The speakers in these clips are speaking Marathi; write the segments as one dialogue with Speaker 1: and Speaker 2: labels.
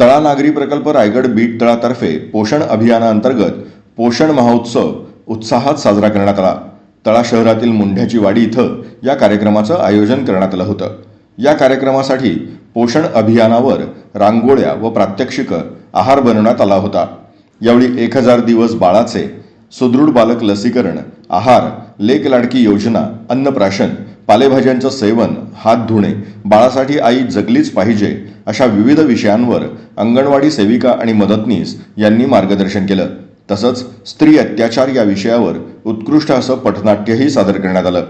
Speaker 1: तळा नागरी प्रकल्प रायगड बीट तळातर्फे पोषण अभियानाअंतर्गत पोषण महोत्सव उत्साहात साजरा करण्यात आला. तळा शहरातील मुंढ्याची वाडी इथं या कार्यक्रमाचं आयोजन करण्यात आलं होतं. या कार्यक्रमासाठी पोषण अभियानावर रांगोळ्या व प्रात्यक्षिकं आहार बनवण्यात आला होता. यावेळी एक हजार दिवस बाळाचे सुदृढ बालक लसीकरण आहार लेक लाडकी योजना अन्नप्राशन पालेभाज्यांचं सेवन हात धुणे बाळासाठी आई जगलीच पाहिजे अशा विविध विषयांवर अंगणवाडी सेविका आणि मदतनीस यांनी मार्गदर्शन केलं. तसंच स्त्री अत्याचार या विषयावर उत्कृष्ट असं पथनाट्यही सादर करण्यात आलं.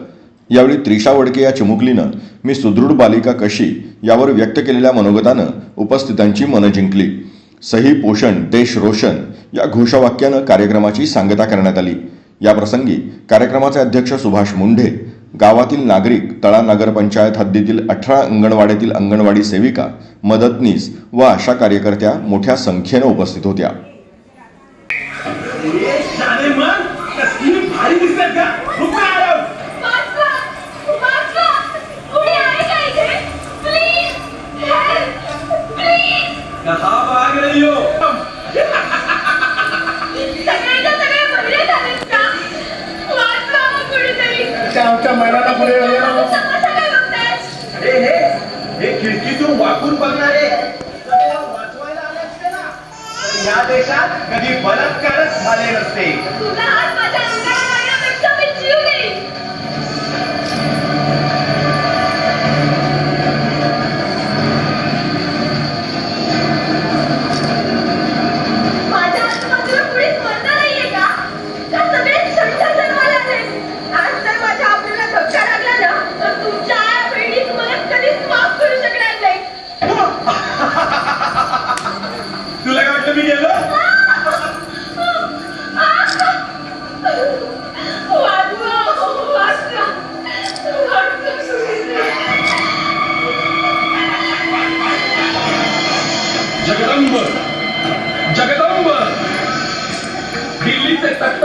Speaker 1: यावेळी त्रिशा वडके या चिमुकलीनं मी सुदृढ बालिका कशी यावर व्यक्त केलेल्या मनोगतानं उपस्थितांची मनं जिंकली. सही पोषण देश रोशन या घोषवाक्यानं कार्यक्रमाची सांगता करण्यात आली. याप्रसंगी कार्यक्रमाचे अध्यक्ष सुभाष मुंढे गावातील नागरिक तळा नगरपंचायत हद्दीतील अठरा अंगणवाड्यातील अंगणवाडी सेविका मदतनीस व आशा कार्यकर्त्या मोठ्या संख्येनं उपस्थित होत्या
Speaker 2: शाळे आमच्या मनाला पुढे? अरे हे हे खिडकीतून वाकून बघणारे या देशात कधी बलात्कारच झाले नसते. तुला काय वाटतं मी गेलो? जगदंब जगदंब. दिल्लीचे तख्त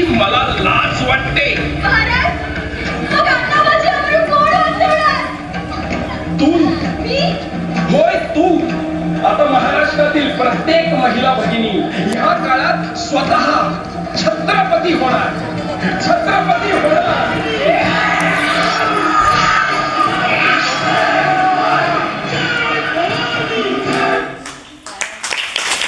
Speaker 3: करणाऱ्यांची मला लाज वाटते? तू?
Speaker 4: मी?
Speaker 3: होय तू. आता महाराष्ट्रातील प्रत्येक महिला भगिनी ह्या काळात स्वतः छत्रपती होणार. छत्रपती होणार.